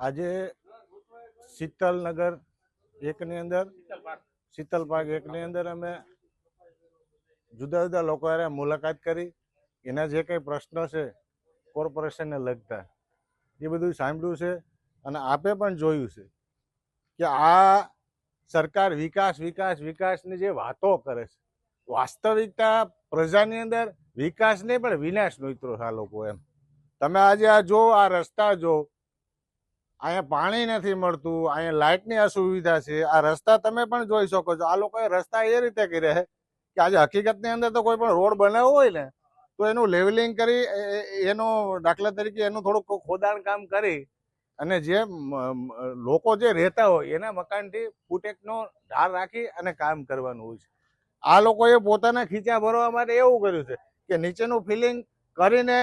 આજે શીતલનગર એકની અંદર શીતલ પાર્ક એકની અંદર અમે જુદા જુદા લોકો મુલાકાત કરી. એના જે કંઈ પ્રશ્નો છે, કોર્પોરેશનને લગતા, એ બધું સાંભળ્યું છે અને આપે પણ જોયું છે કે આ સરકાર વિકાસ વિકાસ, વિકાસની જે વાતો કરે છે, વાસ્તવિકતા પ્રજાની અંદર વિકાસ નહીં, પણ વિનાશ મિત્રો છે આ લોકો એમ. તમે આજે આ જો, આ રસ્તા જો અહીંયા પાણી નથી મળતું, અહીંયા લાઇટની અસુવિધા છે. આ રસ્તા તમે પણ જોઈ શકો છો. આ લોકોએ રસ્તા એ રીતે કર્યા કે આજે હકીકતની અંદર તો કોઈ પણ રોડ બનાવવો હોય ને, તો એનું લેવલિંગ કરી એનો દાખલા તરીકે એનું થોડુંક ખોદાણ કામ કરી અને જે લોકો જે રહેતા હોય એના મકાનથી ફૂટેકનો ઢાર રાખી અને કામ કરવાનું હોય છે. આ લોકોએ પોતાના ખીચા ભરવા માટે એવું કર્યું છે કે નીચેનું ફિલિંગ કરીને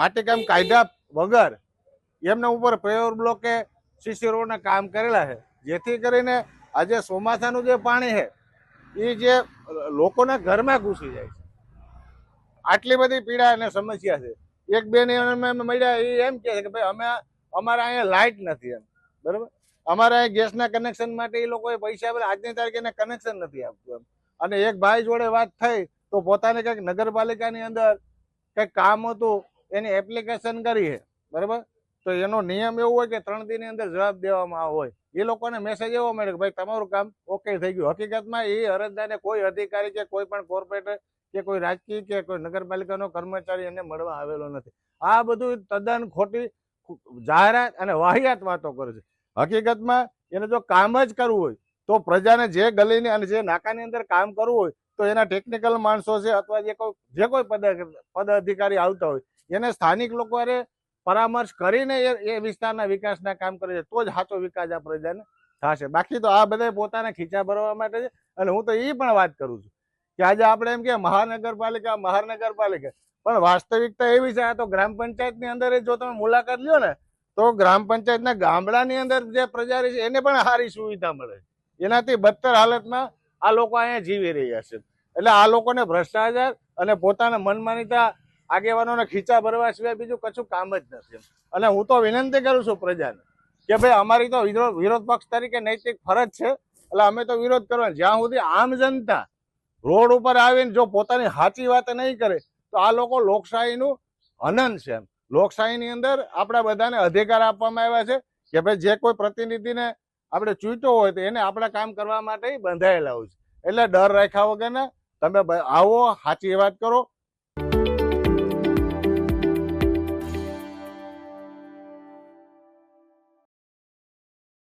માટીકામ કાયદા વગર એમના ઉપર પેવર બ્લોકે સીસી રોડના કામ કરેલા છે. જેથી કરીને આજે ચોમાસાનું જે પાણી છે એ જે લોકોના ઘરમાં ઘૂસી જાય છે. આટલી બધી પીડા અને સમસ્યા છે. એક બેન અમે મળ્યા એ એમ કહે છે કે ભાઈ, અમે, અમારે અહીંયા લાઇટ નથી એમ. બરાબર? અમારે અહીંયા ગેસના કનેક્શન માટે એ લોકોએ પૈસા આપેલા આજની તારીખે એને કનેક્શન નથી આપતું એમ. અને એક ભાઈ જોડે વાત થઈ, તો પોતાને કંઈક નગરપાલિકાની અંદર કંઈક કામ હતું, એની એપ્લિકેશન કરી છે. બરાબર? તો એનો નિયમ એવો હોય કે ત્રણ દિનની અંદર જવાબ દેવામાં હોય. એ લોકોને મેસેજ એવો મળે કે, ભાઈ, તમારું કામ ઓકે થઈ ગયું. હકીકતમાં એ અરજદારને કોઈ અધિકારી કે કોઈ પણ કોર્પોરેટર કે કોઈ રાજકીય કે કોઈ નગરપાલિકાનો કર્મચારી એને મળવા આવેલો નથી. આ બધું તદ્દન ખોટી જાહેરાત અને વાહિયાત વાતો કરે છે. હકીકતમાં એને જો કામ જ કરવું હોય, તો પ્રજાને જે ગલીની અને જે નાકાની અંદર કામ કરવું હોય, તો એના ટેકનિકલ માણસો છે અથવા જે કોઈ જે કોઈ પદ પદ અધિકારી આવતા હોય, એને સ્થાનિક લોકો હારે પરામર્શ કરીને એ વિસ્તારના વિકાસના કામ કરે છે, તો જ સાચો વિકાસ આ પ્રજાને થશે. બાકી તો આ બધા પોતાના ખીચા ભરવા માટે છે અને હું તો એ પણ વાત કરું છું કે આજે આપણે એમ કે મહાનગરપાલિકા મહાનગરપાલિકા. પણ વાસ્તવિકતા એવી છે, આ તો ગ્રામ પંચાયતની અંદર જો તમે મુલાકાત લ્યો ને, તો ગ્રામ પંચાયતના ગામડાની અંદર જે પ્રજા રહી છે, એને પણ સારી સુવિધા મળે એનાથી બદતર હાલતમાં આ લોકો અહીંયા જીવી રહ્યા છે. એટલે આ લોકોને ભ્રષ્ટાચાર અને પોતાના મનમાનીતા આગેવાનોને ખીચા ભરવા સિવાય બીજું કશું કામ જ નથી અને હું તો વિનંતી કરું છું પ્રજાને કે ભાઈ, અમારી તો વિરોધ પક્ષ તરીકે નૈતિક ફરજ છે. એટલે અમે તો વિરોધ કરવાનો જ્યાં સુધી આમ જનતા રોડ ઉપર આવીને જો પોતાની સાચી વાત નહીં કરે, તો આ લોકો લોકશાહીનું હનન છે એમ. લોકશાહીની અંદર આપણા બધાને અધિકાર આપવામાં આવ્યા છે કે ભાઈ, જે કોઈ પ્રતિનિધિને આપણે ચૂંટો હોય તો એને આપણા કામ કરવા માટે બંધાયેલા હોય છે. એટલે ડર રાખ્યા વગરના તમે આવો, સાચી વાત કરો.